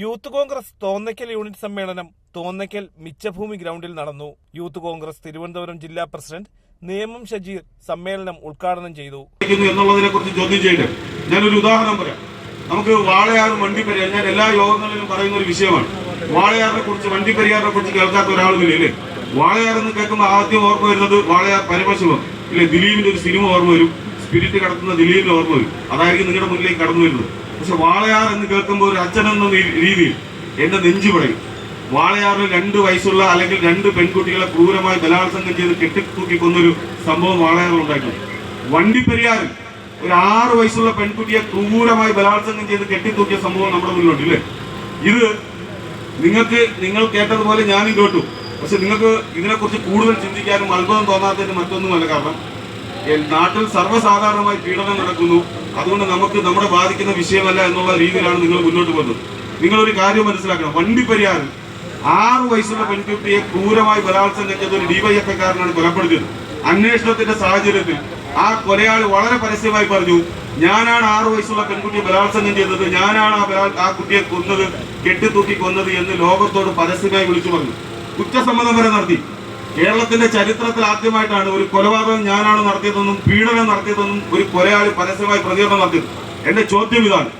Youth Congress Thonnakkal unit സമ്മേളനം തോന്നയ്ക്കൽ മിച്ചഭൂമി ഗ്രൗണ്ടിൽ നടന്നു. യൂത്ത് കോൺഗ്രസ് തിരുവനന്തപുരം ജില്ലാ പ്രസിഡന്റ് നേമം ഷജീർ സമ്മേളനം ഉദ്ഘാടനം ചെയ്തു. എന്നുള്ളതിനെ കുറിച്ച് ചോദ്യം ചെയ്യട്ടെ? ഞാനൊരു ഉദാഹരണം പറയാം. നമുക്ക് വാളയാർ വണ്ടിപ്പെരിയാർ ഞാൻ എല്ലാ യോഗങ്ങളിലും പറയുന്ന ഒരു വിഷയമാണ്. വാളയാറിനെ കുറിച്ച് വണ്ടിപ്പെരിയാറിനെ കുറിച്ച് കേൾക്കാത്ത ഒരാളുമില്ലേ വാളയാർ എന്ന് കേൾക്കുമ്പോൾ ആദ്യം ഓർമ്മ വരുന്നത് വാളയാർ പരമശിവം. ഇല്ലേ? ദിലീപിന്റെ ഒരു സിനിമ ഓർമ്മ വരും. സ്പിരിറ്റ് കടത്തുന്ന ദിലീപിന്റെ ഓർമ്മ വരും. അതായിരിക്കും നിങ്ങളുടെ മുന്നിലേക്ക് കടന്നു വരുന്നത്. പക്ഷെ വാളയാർ എന്ന് കേൾക്കുമ്പോൾ ഒരു അച്ഛനെന്ന രീതിയിൽ എന്റെ നെഞ്ചു പറയും വാളയാറിൽ രണ്ട് വയസ്സുള്ള അല്ലെങ്കിൽ രണ്ട് പെൺകുട്ടികളെ ക്രൂരമായി ബലാത്സംഗം ചെയ്ത് കെട്ടിത്തൂക്കി കൊന്നൊരു സംഭവം വാളയാറിൽ ഉണ്ടായിട്ടുണ്ട്. വണ്ടിപ്പെരിയാറിൽ ഒരു ആറ് വയസ്സുള്ള പെൺകുട്ടിയെ ക്രൂരമായി ബലാത്സംഗം ചെയ്ത് കെട്ടിത്തൂക്കിയ സംഭവം നമ്മുടെ മുന്നിലുണ്ട് ഇല്ലേ? ഇത് നിങ്ങൾക്ക് നിങ്ങൾ കേട്ടതുപോലെ ഞാനും കേട്ടു. പക്ഷെ നിങ്ങൾക്ക് ഇതിനെക്കുറിച്ച് കൂടുതൽ ചിന്തിക്കാനും അത്ഭുതം തോന്നാത്തതിന് മറ്റൊന്നുമല്ല കാരണം നാട്ടിൽ സർവസാധാരണമായി പീഡനം നടക്കുന്നു. അതുകൊണ്ട് നമുക്ക് നമ്മുടെ ബാധിക്കുന്ന വിഷയമല്ല എന്നുള്ള രീതിയിലാണ് നിങ്ങൾ മുന്നോട്ട് പോകുന്നത്. നിങ്ങളൊരു കാര്യം മനസ്സിലാക്കണം. വണ്ടി പരിഹാരം ആറ് വയസ്സുള്ള പെൺകുട്ടിയെ ക്രൂരമായി ബലാത്സംഗം ചെയ്ത ഒരു ഡിവൈഎഫ്ഐക്കാരനാണ് കൊലപ്പെടുത്തിയത്. അന്വേഷണത്തിന്റെ സാഹചര്യത്തിൽ ആ കൊലയാളി വളരെ പരസ്യമായി പറഞ്ഞു ഞാനാണ് ആറു വയസ്സുള്ള പെൺകുട്ടിയെ ബലാത്സംഗം ചെയ്തത്. ഞാനാണ് ആ ആ കുട്ടിയെ കൊന്നത് കെട്ടിത്തൂക്കി കൊന്നത് എന്ന് ലോകത്തോട് പരസ്യമായി വിളിച്ചു പറഞ്ഞു. കുറ്റസമ്മതം വരെ നടത്തി. കേരളത്തിന്റെ ചരിത്രത്തിൽ ആദ്യമായിട്ടാണ് ഒരു കൊലപാതകം ഞാനാണ് നടത്തിയതെന്നും പീഡനം നടത്തിയതെന്നും ഒരു കൊലയാളി പരസ്യമായി പ്രതികരണം നടത്തിയത്. എന്റെ ചോദ്യം ഇതാണ്.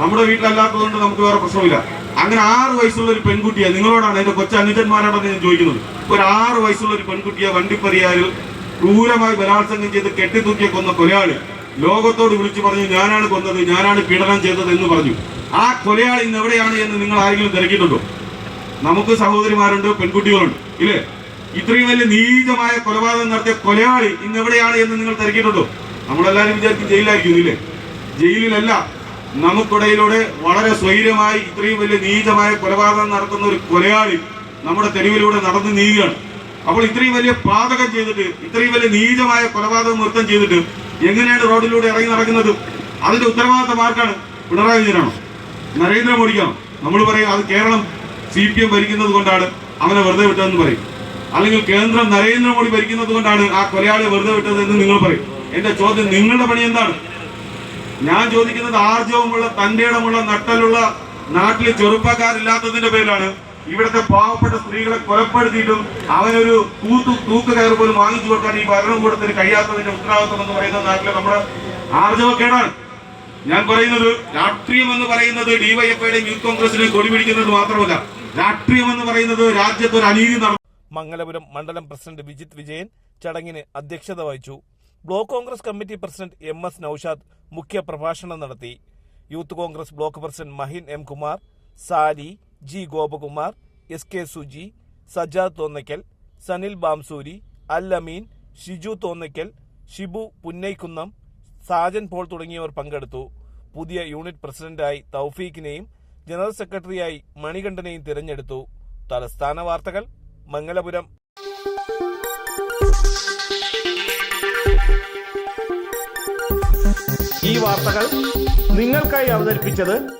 നമ്മുടെ വീട്ടിലല്ലാത്തതുകൊണ്ട് നമുക്ക് വേറെ പ്രശ്നമില്ല. അങ്ങനെ ആറ് വയസ്സുള്ള ഒരു പെൺകുട്ടിയെ നിങ്ങളോടാണ് എന്റെ കൊച്ചു അനുജന്മാരോടാണ് ഞാൻ ചോദിക്കുന്നത്. ഒരു ആറ് വയസ്സുള്ള ഒരു പെൺകുട്ടിയെ വണ്ടിപ്പരിയാരിൽ ക്രൂരമായി ബലാത്സംഗം ചെയ്ത് കെട്ടിത്തൂക്കിയ കൊന്ന കൊലയാളി ലോകത്തോട് വിളിച്ചു പറഞ്ഞു ഞാനാണ് കൊന്നത് ഞാനാണ് പീഡനം ചെയ്തത് എന്ന് പറഞ്ഞു. ആ കൊലയാളി ഇന്ന് എവിടെയാണ് എന്ന് നിങ്ങൾ ആരെങ്കിലും തിരക്കിയിട്ടുണ്ടോ? നമുക്ക് സഹോദരിമാരുണ്ട് പെൺകുട്ടികളുണ്ട് ഇല്ലേ? ഇത്രയും വലിയ നീചമായ കൊലപാതകം നടത്തിയ കൊലയാളി ഇന്ന് എവിടെയാണ് എന്ന് നിങ്ങൾ തിരക്കിയിട്ടുണ്ടോ? നമ്മളെല്ലാവരും വിചാരിക്കും ജയിലായിരിക്കും ഇല്ലേ? ജയിലിലല്ല നമുക്കിടയിലൂടെ വളരെ സ്വൈര്യമായി ഇത്രയും വലിയ നീചമായ കൊലപാതകം നടത്തുന്ന ഒരു കൊലയാളി നമ്മുടെ തെരുവിലൂടെ നടന്നു നീങ്ങുകയാണ്. അപ്പോൾ ഇത്രയും വലിയ പാതകം ചെയ്തിട്ട് ഇത്രയും വലിയ നീചമായ കൊലപാതകം നൃത്തം ചെയ്തിട്ട് എങ്ങനെയാണ് റോഡിലൂടെ ഇറങ്ങി നടക്കുന്നത്? അതിന്റെ ഉത്തരവാദിത്തം ആർക്കാണ്? പിണറായി വിജയനാണോ? നരേന്ദ്രമോദിക്കാണോ? നമ്മൾ പറയും അത് കേരളം സി പി എം ഭരിക്കുന്നത് കൊണ്ടാണ് അവനെ വെറുതെ വിട്ടതെന്ന് പറയും. അല്ലെങ്കിൽ കേന്ദ്രം നരേന്ദ്രമോദി ഭരിക്കുന്നത് കൊണ്ടാണ് ആ കൊലയാളി വെറുതെ വിട്ടത് എന്ന് നിങ്ങൾ പറയും. എന്റെ ചോദ്യം നിങ്ങളുടെ പണി എന്താണ്? ഞാൻ ചോദിക്കുന്നത് ആർജവമുള്ള തന്റെ ഇടമുള്ള നട്ടലുള്ള നാട്ടിൽ ചെറുപ്പക്കാരില്ലാത്തതിന്റെ പേരിലാണ്. ഇവിടുത്തെ പാവപ്പെട്ട സ്ത്രീകളെ കൊലപ്പെടുത്തിയിട്ടും അവനൊരു തൂത്ത് തൂക്ക് കയർ പോലും വാങ്ങിച്ചു കൊടുക്കാൻ ഈ ഭരണകൂടത്തിന് കഴിയാത്തതിന്റെ ഉത്തരവാദിത്വം എന്ന് പറയുന്ന നാട്ടിലെ നമ്മുടെ ആർജവക്കേടാണ്. ഞാൻ പറയുന്നത് രാഷ്ട്രീയം എന്ന് പറയുന്നത് ഡിവൈഎഫ്ഐയുടെയും യൂത്ത് കോൺഗ്രസിനെയും കൊടിപിടിക്കുന്നത് മാത്രമല്ല. രാഷ്ട്രീയം എന്ന് പറയുന്നത് രാജ്യത്ത് ഒരു അനീതി നട മംഗലപുരം മണ്ഡലം പ്രസിഡന്റ് വിജിത് വിജയൻ ചടങ്ങിന് അധ്യക്ഷത വഹിച്ചു. Block Congress committee president M S Naushad മുഖ്യ പ്രഭാഷണം നടത്തി. Youth Congress block president Mahin M Kumar Sali G Gopakumar S K Suji Sajad Thonnakkal Sanil Bamsuri Al Ameen Shiju Thonnakkal Shibu Punnaikkunnam Sajan Paul തുടങ്ങിയവർ പങ്കെടുത്തു. പുതിയ unit പ്രസിഡന്റായി തൗഫീഖിനെയും general സെക്രട്ടറിയായി മണികണ്ഠനെയും തിരഞ്ഞെടുത്തു. തലസ്ഥാന വാർത്തകൾ മംഗലപുരം. ഈ വാർത്തകൾ നിങ്ങൾക്കായി അവതരിപ്പിച്ചത്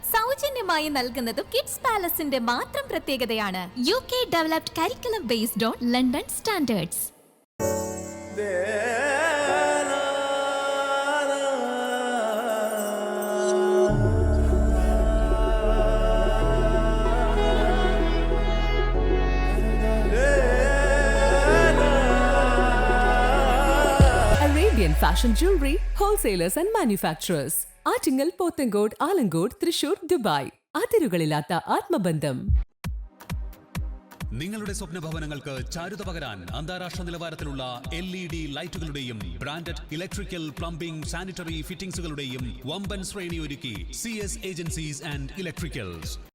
സൗജന്യമായി നൽകുന്നതും കിഡ്സ് പാലസിന്റെ മാത്രം പ്രത്യേകതയാണ് U K developed curriculum based on London standards Arabian Fashion Jewelry Wholesalers and Manufacturers. Attingal Pothencode Alamcode Thrissur Dubai. അതിരുകളില്ലാത്ത ആത്മബന്ധം. നിങ്ങളുടെ സ്വപ്ന ഭവനങ്ങൾക്ക് ചാരുത പകരാൻ അന്താരാഷ്ട്ര നിലവാരത്തിലുള്ള എൽ ഇ ഡി ലൈറ്റുകളുടെയും ബ്രാൻഡഡ് ഇലക്ട്രിക്കൽ പ്ലംബിംഗ് സാനിറ്ററി ഫിറ്റിംഗ്സുകളുടെയും വമ്പൻ ശ്രേണി ഒരുക്കി C S agencies and electricals.